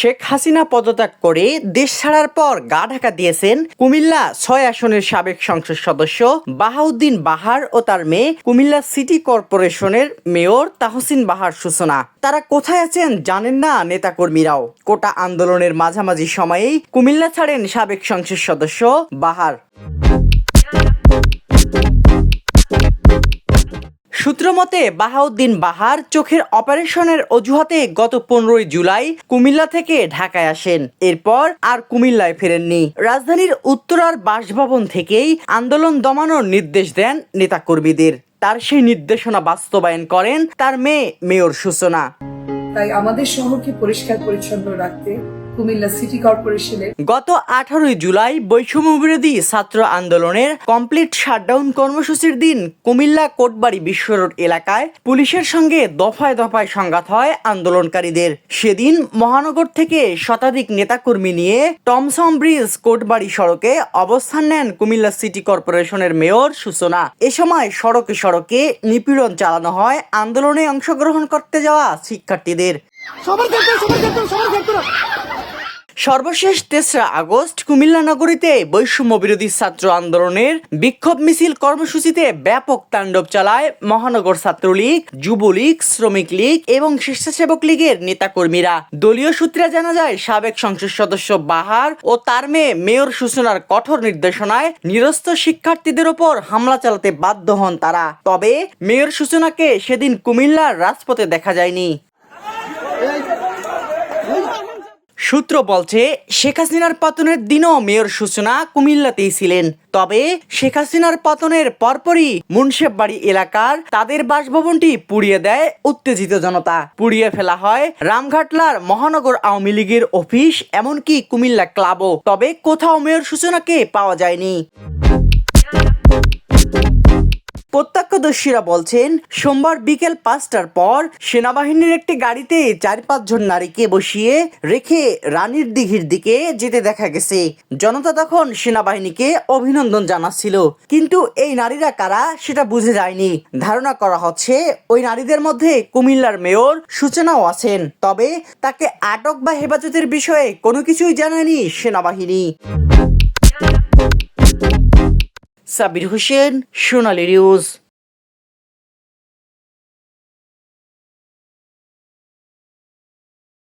শেখ হাসিনা পদত্যাগ করে দেশ ছাড়ার পর গা ঢাকা দিয়েছেন কুমিল্লা ছয় আসনের সাবেক সংসদ সদস্য বাহাউদ্দিন বাহার ও তার মেয়ে কুমিল্লা সিটি কর্পোরেশনের মেয়র তাহসিন বাহার সূচনা। তারা কোথায় আছেন জানেন না নেতাকর্মীরাও। কোটা আন্দোলনের মাঝামাঝি সময়েই কুমিল্লা ছাড়েন সাবেক সংসদ সদস্য বাহার। সূত্রমতে বাহাউদ্দিন বাহার চোখের অপারেশনের অজুহাতে গত পনেরোই জুলাই কুমিল্লা থেকে ঢাকায় আসেন। এরপর আর কুমিল্লায় ফেরেননি। রাজধানীর উত্তরার বাসভবন থেকেই আন্দোলন দমানোর নির্দেশ দেন নেতাকর্মীদের। তার সেই নির্দেশনা বাস্তবায়ন করেন তার মেয়ে মেয়র সূচনা। তাই আমাদের শহরকে পরিষ্কার পরিচ্ছন্ন রাখতে কুমিল্লা সিটি কর্পোরেশনের গত আঠারোই জুলাই বৈষম্য বিরোধী ছাত্র আন্দোলনের কমপ্লিট শাটডাউন কর্মসূচির দিন কুমিল্লা কোটবাড়ি বিশ্ব রোড এলাকায় পুলিশের সঙ্গে দফায় দফায় সংঘাত হয় আন্দোলনকারীদের। সেদিন মহানগর থেকে শতাধিক নেতাকর্মী নিয়ে টমসম ব্রিজ কোটবাড়ি সড়কে অবস্থান নেন কুমিল্লা সিটি কর্পোরেশনের মেয়র সূচনা। এ সময় সড়কে সড়কে নিপীড়ন চালানো হয় আন্দোলনে অংশগ্রহণ করতে যাওয়া শিক্ষার্থীদের। সর্বশেষ তেসরা আগস্ট কুমিল্লা নগরীতে বৈষম্য বিরোধী ছাত্র আন্দোলনের বিক্ষোভ মিছিল কর্মসূচিতে ব্যাপক তাণ্ডব চালায় মহানগর ছাত্রলীগ, যুবলীগ, শ্রমিক লীগ এবং স্বেচ্ছাসেবক লীগের নেতাকর্মীরা। দলীয় সূত্রে জানা যায়, সাবেক সংসদ সদস্য বাহার ও তার মেয়ে মেয়র সূচনার কঠোর নির্দেশনায় নিরস্ত শিক্ষার্থীদের ওপর হামলা চালাতে বাধ্য হন তারা। তবে মেয়র সূচনাকে সেদিন কুমিল্লার রাজপথে দেখা যায়নি। সূত্র বলছে, শেখ হাসিনার পতনের দিনও মেয়র সূচনা কুমিল্লাতেই ছিলেন। তবে শেখ হাসিনার পতনের পরপরই মুন্সেববাড়ি এলাকার তাদের বাসভবনটি পুড়িয়ে দেয় উত্তেজিত জনতা। পুড়িয়ে ফেলা হয় রামঘাটলার মহানগর আওয়ামী লীগের অফিস, এমনকি কুমিল্লা ক্লাবও। তবে কোথাও মেয়র সূচনাকে পাওয়া যায়নি। প্রত্যক্ষদর্শীরা বলছেন, সোমবার বিকেল পাঁচটার পর সেনাবাহিনীর একটি গাড়িতে চার পাঁচজন নারীকে বসিয়ে রেখে রানীর দিঘির দিকে যেতে দেখা গেছে। জনতা তখন সেনাবাহিনীকে অভিনন্দন জানাচ্ছিল। কিন্তু এই নারীরা কারা সেটা বুঝে যায়নি। ধারণা করা হচ্ছে, ওই নারীদের মধ্যে কুমিল্লার মেয়র সূচনাও আছেন। তবে তাকে আটক বা হেফাজতের বিষয়ে কোনো কিছুই জানায়নি সেনাবাহিনী। সাবির হোসেন সোনালী নিউজ।